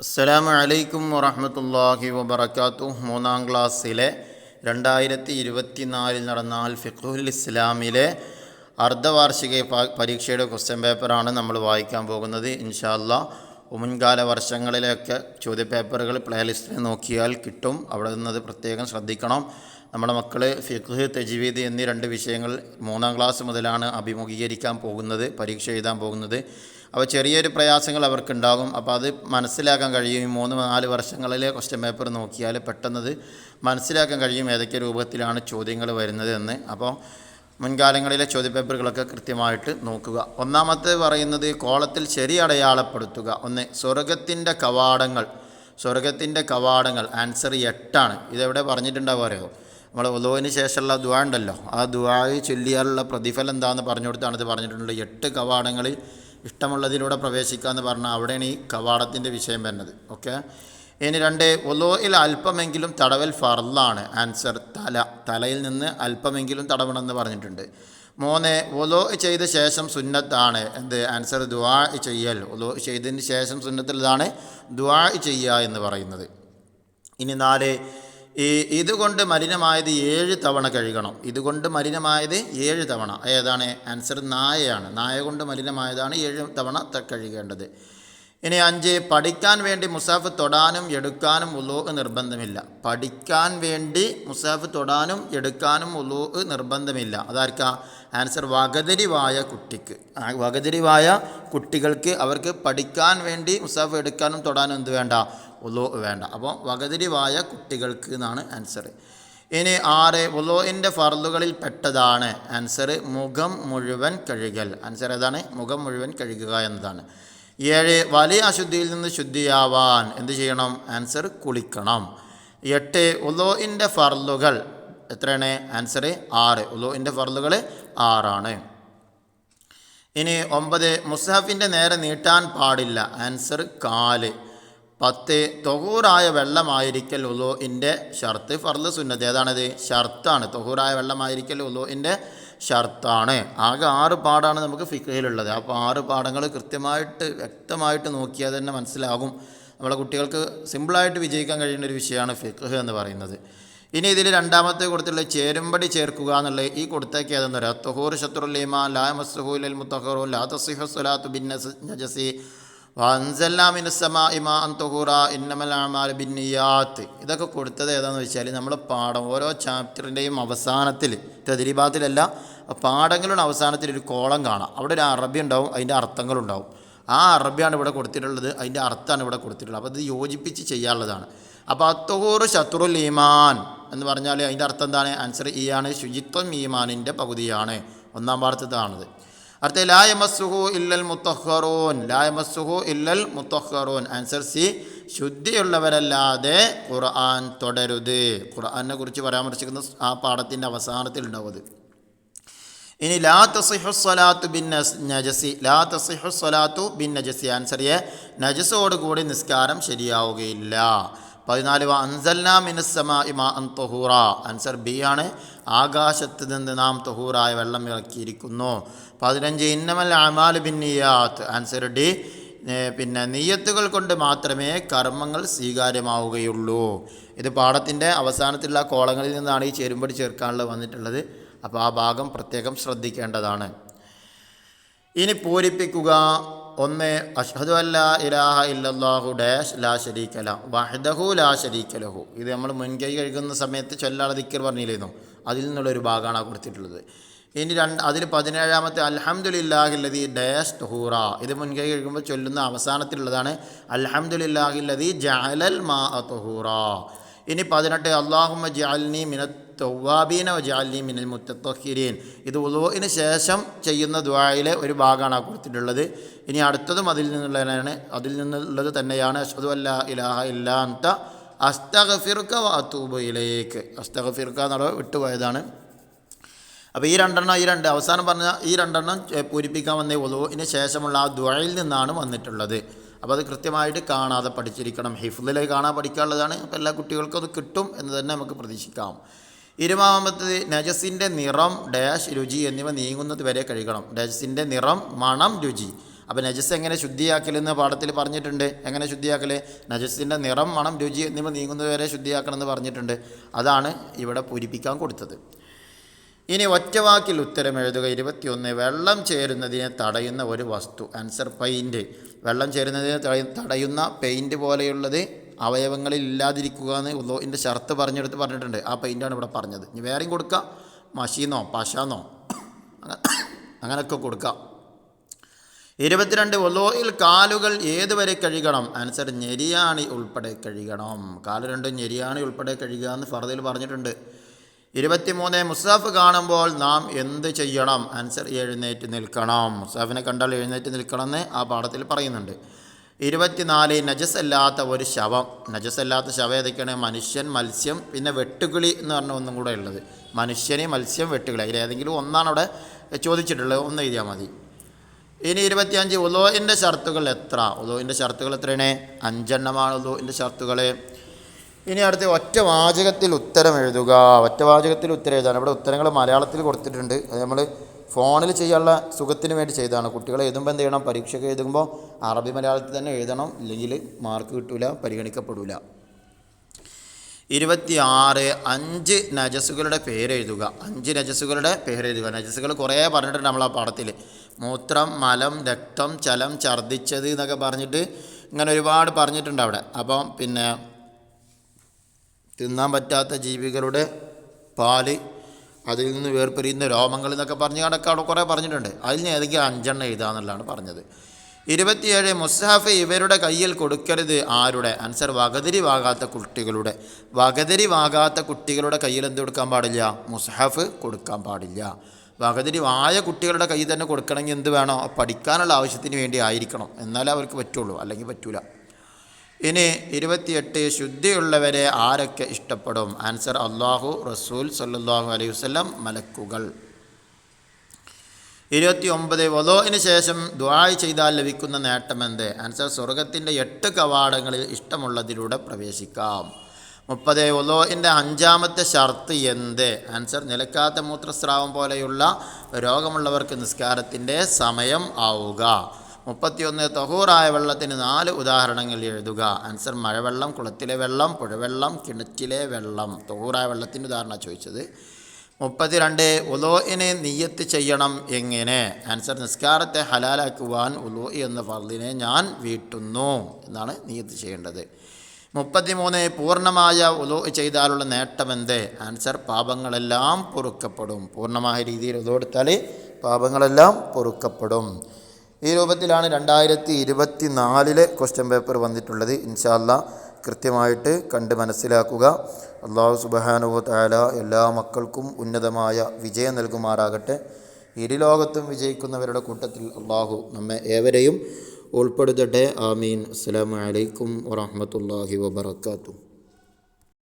അസ്സലാമു അലൈക്കും വറഹമത്തല്ലാഹി വബർക്കാത്തു മൂന്നാം ക്ലാസ്സിലെ രണ്ടായിരത്തി ഇരുപത്തിനാലിൽ നടന്ന അൽ ഫിഖുൽ ഇസ്ലാമിലെ അർദ്ധവാർഷിക പരീക്ഷയുടെ ക്വസ്റ്റ്യൻ പേപ്പറാണ് നമ്മൾ വായിക്കാൻ പോകുന്നത്. ഇൻഷാല്ല മുൻകാല വർഷങ്ങളിലൊക്കെ ചോദ്യപേപ്പറുകൾ പ്ലേലിസ്റ്റിൽ നോക്കിയാൽ കിട്ടും. അവിടെ നിന്നത് പ്രത്യേകം ശ്രദ്ധിക്കണം. നമ്മുടെ മക്കൾ ഫിഖ് തജ്വീദ് എന്നീ രണ്ട് വിഷയങ്ങൾ മൂന്നാം ക്ലാസ് മുതലാണ് അഭിമുഖീകരിക്കാൻ പോകുന്നത് പരീക്ഷ എഴുതാൻ പോകുന്നത്. അപ്പോൾ ചെറിയൊരു പ്രയാസങ്ങൾ അവർക്കുണ്ടാകും. അപ്പോൾ അത് മനസ്സിലാക്കാൻ കഴിയും. ഈ മൂന്ന് നാല് വർഷങ്ങളിലെ ക്വസ്റ്റ്യൻ പേപ്പർ നോക്കിയാൽ പെട്ടെന്നത് മനസ്സിലാക്കാൻ കഴിയും ഏതൊക്കെ രൂപത്തിലാണ് ചോദ്യങ്ങൾ വരുന്നത് എന്ന്. അപ്പോൾ മുൻകാലങ്ങളിലെ ചോദ്യപേപ്പറുകളൊക്കെ കൃത്യമായിട്ട് നോക്കുക. ഒന്നാമത്തെ പറയുന്നത് കോളത്തിൽ ശരി അടയാളപ്പെടുത്തുക. ഒന്ന് സ്വർഗത്തിന്റെ കവാടങ്ങൾ. സ്വർഗത്തിന്റെ കവാടങ്ങൾ. ആൻസർ എട്ടാണ്. ഇതെവിടെ പറഞ്ഞിട്ടുണ്ടാവുക അറിയോ? നമ്മൾ ഉലോവിന് ശേഷമുള്ള ദുവാ ഉണ്ടല്ലോ. ആ ദുവായി ചൊല്ലിയാലുള്ള പ്രതിഫലം എന്താണെന്ന് പറഞ്ഞു കൊടുത്താണ് ഇത് പറഞ്ഞിട്ടുള്ളത്. എട്ട് കവാടങ്ങളിൽ ഇഷ്ടമുള്ളതിലൂടെ പ്രവേശിക്കാമെന്ന് പറഞ്ഞാൽ അവിടെയാണ് ഈ കവാടത്തിന്റെ വിഷയം വരുന്നത്. ഓക്കെ ഇനി രണ്ട് ഒലോയിൽ അല്പമെങ്കിലും തടവൽ ഫർലാണ് ആൻസർ തല. തലയിൽ നിന്ന് അല്പമെങ്കിലും തടവണമെന്ന് പറഞ്ഞിട്ടുണ്ട്. മൂന്ന് ഒലോ ചെയ്ത ശേഷം സുന്നത്താണ്. എന്ത്? ആൻസർ ദുആ ചെയ്യൽ. ഒലോ ചെയ്തതിന് ശേഷം സുന്നത്തിലാണ് ദുആ ചെയ്യുക എന്ന് പറയുന്നത്. ഇനി നാല് ഈ ഇതുകൊണ്ട് മലിനമായത് ഏഴ് തവണ കഴുകണം. ഇതുകൊണ്ട് മലിനമായത് ഏഴ് തവണ. ഏതാണ്? ആൻസർ നായയാണ്. നായ കൊണ്ട് മലിനമായതാണ് ഏഴ് തവണ കഴുകേണ്ടത്. ഇനി അഞ്ച് പഠിക്കാൻ വേണ്ടി മുസാഫ് തൊടാനും എടുക്കാനും ഉലോ നിർബന്ധമില്ല. പഠിക്കാൻ വേണ്ടി മുസാഫ് തൊടാനും എടുക്കാനും ഉലോ നിർബന്ധമില്ല. അതാർക്ക? ആൻസർ വകതിരിവായ കുട്ടിക്ക്. വകതിരിവായ കുട്ടികൾക്ക് അവർക്ക് പഠിക്കാൻ വേണ്ടി മുസാഫ് എടുക്കാനും തൊടാനും എന്ത് വേണ്ട? ഉലോ വേണ്ട. അപ്പോൾ വകതിരിവായ കുട്ടികൾക്ക് എന്നാണ് ആൻസർ. ഇനി ആറ് ഉലോയിന്റെ ഫർലുകളിൽ പെട്ടതാണ്. ആൻസർ മുഖം മുഴുവൻ കഴുകൽ. ആൻസർ ഏതാണ്? മുഖം മുഴുവൻ കഴുകുക എന്നതാണ്. ഏഴ് വലിയ അശുദ്ധിയിൽ നിന്ന് ശുദ്ധിയാവാൻ എന്ത് ചെയ്യണം? ആൻസർ കുളിക്കണം. എട്ട് ഉലോഇന്റെ ഫർലുകൾ എത്രയാണ്? ആൻസർ ആറ്. ഉലോഇന്റെ ഫർലുകൾ ആറാണ്. ഇനി ഒമ്പത് മുസ്ഹഫിന്റെ നേരെ നീട്ടാൻ പാടില്ല. ആൻസർ കാൽ. പത്ത് തൊഹൂറായ വെള്ളമായിരിക്കൽ ഉലോഇന്റെ ഷർത്ത്. ഫർദ് സുന്നത്ത്. ഏതാണത്? ഷർത്താണ് തൊഹൂറായ വെള്ളമായിരിക്കൽ ഉലോഇന്റെ ഷർത്താണ്. ആകെ ആറ് പാടാണ് നമുക്ക് ഫിക്കയിലുള്ളത് അപ്പോൾ ആറ് പാഠങ്ങൾ കൃത്യമായിട്ട് വ്യക്തമായിട്ട് നോക്കിയാൽ തന്നെ മനസ്സിലാകും. നമ്മളെ കുട്ടികൾക്ക് സിമ്പിളായിട്ട് വിജയിക്കാൻ കഴിയുന്ന ഒരു വിഷയമാണ് ഫിഖ് എന്ന് പറയുന്നത്. ഇനി ഇതിൽ രണ്ടാമത്തെ കൊടുത്തുള്ള ചേരുമ്പടി ചേർക്കുക എന്നുള്ള ഈ കൊടുത്തേക്ക് ഏതെന്ന് പറയാം തൊഹൂർ ശത്രുലീമ ലാ മസ്ഹൂൽ മുത്തഹറു ലാ തസിഹു സ്വലാത്തു ബിൻ നജസി ബിന്നിയാത്ത് ഇതൊക്കെ കൊടുത്തത് ഏതാണെന്ന് വെച്ചാൽ നമ്മൾ പാഠം ഓരോ ചാപ്റ്ററിന്റെയും അവസാനത്തിൽ തെതിരിഭാഗത്തിലല്ല പാഠങ്ങളുടെ അവസാനത്തിൽ ഒരു കോളം കാണാം. അവിടെ ഒരു അറബി ഉണ്ടാവും അതിന്റെ അർത്ഥങ്ങളുണ്ടാവും. ആ അറബിയാണ് ഇവിടെ കൊടുത്തിട്ടുള്ളത് അതിന്റെ അർത്ഥമാണ് ഇവിടെ കൊടുത്തിട്ടുള്ളത്. അപ്പോൾ ഇത് യോജിപ്പിച്ച് ചെയ്യാനുള്ളതാണ്. അപ്പോൾ അത്തഹൂർ ശത്രുൽ ഈമാൻ എന്ന് പറഞ്ഞാൽ അതിന്റെ അർത്ഥം എന്താണ്? ആൻസർ ഈ ആണ്. ശുചിത്വം ഈമാനിന്റെ പകുതിയാണ്. ഒന്നാം പാഠത്താണത് അടുത്ത ലായമസുഹു ഇല്ലൽ മുത്തഹറോൻ. ലായമസുഹു ഇല്ലൽ മുത്തഹറോൻ. ആൻസർ സി ശുദ്ധിയുള്ളവരല്ലാതെ ഖുർആൻ തുടരുത്. ഖുർആനെ കുറിച്ച് പരാമർശിക്കുന്ന ആ പാഠത്തിന്റെ അവസാനത്തിൽ ഉണ്ടാവും ഇനി ലാ തസിഹു സ്വലാത്തു ബിൻ നജസി. ലാ തസിഹു സ്വലാത്തു ബിൻ നജസി. ആൻസർ എ നജസോട് കൂടി നിസ്കാരം ശരിയാവുകയില്ല. പതിനാല് വ അൻസൽനാ മിനുസമ ഇമാ അൻ തൊഹൂറ. ആൻസർ ബി ആണ് ആകാശത്ത് നിന്ന് നാം തൊഹൂറായ വെള്ളം ഇറക്കിയിരിക്കുന്നു പതിനഞ്ച് ഇന്നമൽ അമാൽ ബിന്നിയാത്ത് ആൻസർ ഡി പിന്നെ നീയത്തുകൾ കൊണ്ട് മാത്രമേ കർമ്മങ്ങൾ സ്വീകാര്യമാവുകയുള്ളൂ. ഇത് പാഠത്തിന്റെ അവസാനത്തിലുള്ള കോളങ്ങളിൽ നിന്നാണ് ഈ ചേരുമ്പടി ചേർക്കാനുള്ളത് വന്നിട്ടുള്ളത്. അപ്പോൾ ആ ഭാഗം പ്രത്യേകം ശ്രദ്ധിക്കേണ്ടതാണ്. ഇനി പൂരിപ്പിക്കുക. ഒന്ന് അഷ്ഹദു അല്ല ഇലാഹ ഇല്ലല്ലാഹു ഡാഷ് ലാ ശരീക്കല വഹദഹു ലാ ശരീക്കലഹു ഇത് നമ്മൾ മുൻകൈ കഴുകുന്ന സമയത്ത് ചൊല്ലാളെ ദിക്കർ പറഞ്ഞില്ലായിരുന്നു അതിൽ നിന്നുള്ളൊരു ഭാഗമാണ് കൊടുത്തിട്ടുള്ളത്. ഇനി രണ്ട് അതിൽ പതിനേഴാമത്തെ അൽഹംദുലില്ലാഹില്ലതി ഡാഷ് തൊഹൂറ. ഇത് മുൻകൈ കഴുകുമ്പോൾ ചൊല്ലുന്ന അവസാനത്തിലുള്ളതാണ് അൽഹംദുലില്ലാഹില്ലതി ജഅലൽ മാ തൊഹൂറ. ഇനി പതിനെട്ട് അള്ളാഹുമ്മ ജഅൽനി മിന തൗവാബീന ജാലി മിനൽ മുത്തത്തഹിരീൻ. ഇത് ഉലുവിന് ശേഷം ചെയ്യുന്ന ദ്വായിലെ ഒരു ഭാഗമാണ് കൊടുത്തിട്ടുള്ളത് ഇനി അടുത്തതും അതിൽ നിന്നുള്ളതാണ്. അതിൽ നിന്നുള്ളത് തന്നെയാണ്. അഷ്ഹദു അല്ല ഇലാഹ ഇല്ലാത്ത അസ്തഗഫിർക്ക വാത്തൂബയിലേക്ക് അസ്തഗഫിർക്ക എന്നുള്ള വിട്ടുപോയതാണ് അപ്പോൾ ഈ രണ്ടെണ്ണം ഈ രണ്ട് അവസാനം പറഞ്ഞ ഈ രണ്ടെണ്ണം പൂരിപ്പിക്കാൻ വന്ന ഇതിന് ശേഷമുള്ള ആ ദ്വയിൽ നിന്നാണ് വന്നിട്ടുള്ളത്. അപ്പോൾ അത് കൃത്യമായിട്ട് കാണാതെ പഠിച്ചിരിക്കണം. ഹിഫ്ലിൽ കാണാൻ പഠിക്കാനുള്ളതാണ്. അപ്പോൾ എല്ലാ കുട്ടികൾക്കും അത് കിട്ടും എന്ന് തന്നെ നമുക്ക് പ്രതീക്ഷിക്കാം. ഇരുപതാമത്തത് നജസിന്റെ നിറം ഡാഷ് രുചി എന്നിവ നീങ്ങുന്നത് വരെ കഴുകണം നജസിന്റെ നിറം മണം രുചി. അപ്പോൾ നജസ് എങ്ങനെ ശുദ്ധിയാക്കലെന്ന് പാഠത്തിൽ പറഞ്ഞിട്ടുണ്ട്. എങ്ങനെ ശുദ്ധിയാക്കൽ നജസിന്റെ നിറം മണം രുചി എന്നിവ നീങ്ങുന്നത് വരെ ശുദ്ധിയാക്കണമെന്ന് പറഞ്ഞിട്ടുണ്ട്. അതാണ് ഇവിടെ പൂരിപ്പിക്കാൻ കൊടുത്തത്. ഇനി ഒറ്റവാക്കിൽ ഉത്തരം എഴുതുക. ഇരുപത്തിയൊന്ന് വെള്ളം ചേരുന്നതിനെ തടയുന്ന ഒരു വസ്തു. ആൻസർ പെയിന്റ് വെള്ളം ചേരുന്നതിനെ തടയുന്ന പെയിന്റ് പോലെയുള്ളത് അവയവങ്ങളിൽ ഇല്ലാതിരിക്കുക എന്ന് ഉള്ളോന്റെ ഷർത്ത് പറഞ്ഞെടുത്ത് പറഞ്ഞിട്ടുണ്ട്. ആ പെയിന്റാണ് ഇവിടെ പറഞ്ഞത്. ഇനി വേറെയും കൊടുക്കാം. മഷീന്നോ പശാന്നോ. അങ്ങനെ അങ്ങനെയൊക്കെ കൊടുക്കാം. ഇരുപത്തിരണ്ട് ഒലോയിൽ കാലുകൾ ഏതുവരെ കഴുകണം? ആൻസർ ഞെരിയാണി ഉൾപ്പെടെ കഴുകണം. കാൽ രണ്ടും ഞെരിയാണി ഉൾപ്പെടെ കഴുകുക എന്ന് ഫറദിൽ പറഞ്ഞിട്ടുണ്ട്. ഇരുപത്തിമൂന്ന് മുസാഫ് കാണുമ്പോൾ നാം എന്ത് ചെയ്യണം? ആൻസർ എഴുന്നേറ്റ് നിൽക്കണം. മുസാഫിനെ കണ്ടാൽ എഴുന്നേറ്റ് നിൽക്കണം എന്ന് ആ പാഠത്തിൽ പറയുന്നുണ്ട്. ഇരുപത്തിനാല് നജസ് അല്ലാത്ത ഒരു ശവം. നജസ് അല്ലാത്ത ശവം ഏതൊക്കെയാണ്? മനുഷ്യൻ മത്സ്യം പിന്നെ വെട്ടുകിളി എന്ന് പറഞ്ഞ ഒന്നും കൂടെ ഉള്ളത്. മനുഷ്യന് മത്സ്യം വെട്ടുകിളി അതിലേതെങ്കിലും ഒന്നാണ് അവിടെ ചോദിച്ചിട്ടുള്ളത്. ഒന്ന് എഴുതിയാൽ മതി. ഇനി ഇരുപത്തിയഞ്ച് ഉലോയിന്റെ ഷർത്തുകൾ എത്ര? ഉലോയിന്റെ ഷർത്തുകൾ എത്രയാണ്? അഞ്ചെണ്ണമാണ് ഉലോയിന്റെ ഷർത്തുകൾ. ഇനി അടുത്ത് ഒറ്റ വാചകത്തിൽ ഉത്തരം എഴുതുക. ഒറ്റ വാചകത്തിൽ ഉത്തരം എഴുതാൻ. ഇവിടെ ഉത്തരങ്ങൾ മലയാളത്തിൽ കൊടുത്തിട്ടുണ്ട്. അത് നമ്മൾ ഫോണിൽ ചെയ്യാനുള്ള സുഖത്തിന് വേണ്ടി ചെയ്തതാണ്. കുട്ടികൾ എഴുതുമ്പോൾ എന്ത് ചെയ്യണം? പരീക്ഷയ്ക്ക് എഴുതുമ്പോൾ അറബി മലയാളത്തിൽ തന്നെ എഴുതണം. ഇല്ലെങ്കിൽ മാർക്ക് കിട്ടൂല പരിഗണിക്കപ്പെടില്ല ഇരുപത്തി ആറ് അഞ്ച് നജസുകളുടെ പേരെഴുതുക അഞ്ച് നജസുകളുടെ പേരെഴുതുക നജസുകൾ കുറേ പറഞ്ഞിട്ടുണ്ട് നമ്മൾ ആ പാഠത്തിൽ. മൂത്രം മലം രക്തം ചലം ഛർദ്ദിച്ചത് എന്നൊക്കെ പറഞ്ഞിട്ട് ഇങ്ങനെ ഒരുപാട് പറഞ്ഞിട്ടുണ്ട് അവിടെ. അപ്പം പിന്നെ തിന്നാൻ പറ്റാത്ത ജീവികളുടെ പാൽ അതിൽ നിന്ന് വേർപിരിയുന്ന രോമങ്ങൾ എന്നൊക്കെ പറഞ്ഞ് അവിടെ കുറേ പറഞ്ഞിട്ടുണ്ട്. അതിൽ നിന്ന് ഏതെങ്കിലും അഞ്ചെണ്ണം എഴുതാന്നുള്ളതാണ് പറഞ്ഞത്. ഇരുപത്തിയേഴ് മുസ്ഹാഫ് ഇവരുടെ കയ്യിൽ കൊടുക്കരുത് ആരുടെ? അൻസർ വകതിരി വാകാത്ത കുട്ടികളുടെ. വകതിരി വാകാത്ത കുട്ടികളുടെ കയ്യിൽ എന്ത് കൊടുക്കാൻ പാടില്ല? മുസ്ഹാഫ് കൊടുക്കാൻ പാടില്ല. വകതിരി വായ കുട്ടികളുടെ കയ്യിൽ തന്നെ കൊടുക്കണമെങ്കിൽ എന്ത് വേണോ? പഠിക്കാനുള്ള ആവശ്യത്തിന് വേണ്ടി ആയിരിക്കണം. എന്നാലേ അവർക്ക് പറ്റുള്ളൂ. അല്ലെങ്കിൽ പറ്റൂല. ഇനി ഇരുപത്തിയെട്ട് ശുദ്ധിയുള്ളവരെ ആരൊക്കെ ഇഷ്ടപ്പെടും? ആൻസർ അള്ളാഹു റസൂൽ സല്ലാഹു അലൈഹി വസ്ലം മലക്കുകൾ. ഇരുപത്തി ഒമ്പത് വധോയിന് ശേഷം ദ്വായ് ചെയ്താൽ ലഭിക്കുന്ന നേട്ടമെന്ത് ആൻസർ സ്വർഗത്തിന്റെ എട്ട് കവാടങ്ങളിൽ ഇഷ്ടമുള്ളതിലൂടെ പ്രവേശിക്കാം. മുപ്പത് ഒലോയിന്റെ അഞ്ചാമത്തെ ഷർത്ത് എന്ത്? ആൻസർ നിലക്കാത്ത മൂത്രസ്രാവം പോലെയുള്ള രോഗമുള്ളവർക്ക് നിസ്കാരത്തിന്റെ സമയം ആവുക. മുപ്പത്തിയൊന്ന് തഹൂറായ വെള്ളത്തിന് നാല് ഉദാഹരണങ്ങൾ എഴുതുക. ആൻസർ മഴവെള്ളം കുളത്തിലെ വെള്ളം പുഴവെള്ളം കിണറ്റിലെ വെള്ളം. തഹൂറായ വെള്ളത്തിന്റെ ഉദാഹരണം ചോദിച്ചത്. മുപ്പത്തിരണ്ട് ഉലോയിനെ നീയത്ത് ചെയ്യണം എങ്ങനെ? ആൻസർ നിസ്കാരത്തെ ഹലാലാക്കുവാൻ ഉലോയി എന്ന ഫർദിനെ ഞാൻ വീട്ടുന്നു എന്നാണ് നീയത്ത് ചെയ്യേണ്ടത്. മുപ്പത്തിമൂന്ന് പൂർണമായ ഉലോ ചെയ്താലുള്ള നേട്ടമെന്ത്? ആൻസർ പാപങ്ങളെല്ലാം പൊറുക്കപ്പെടും. പൂർണമായ രീതിയിൽ ഉലോ എടുത്താൽ പാപങ്ങളെല്ലാം പൊറുക്കപ്പെടും. ഈ രൂപത്തിലാണ് രണ്ടായിരത്തി ഇരുപത്തി നാലിലെ ക്വസ്റ്റ്യൻ പേപ്പർ വന്നിട്ടുള്ളത്. ഇൻഷാല്ല കൃത്യമായിട്ട് കണ്ട് മനസ്സിലാക്കുക. അള്ളാഹു സുബഹാനുവ താല എല്ലാ മക്കൾക്കും ഉന്നതമായ വിജയം നൽകുമാറാകട്ടെ. ഇരുലോകത്തും വിജയിക്കുന്നവരുടെ കൂട്ടത്തിൽ അള്ളാഹു നമ്മെ ഏവരെയും ഉൾപ്പെടുത്തട്ടെ. ആമീൻ. അസ്സലാമു അലൈക്കും വറഹ്മത്തുള്ളാഹി വബറകാതുഹു.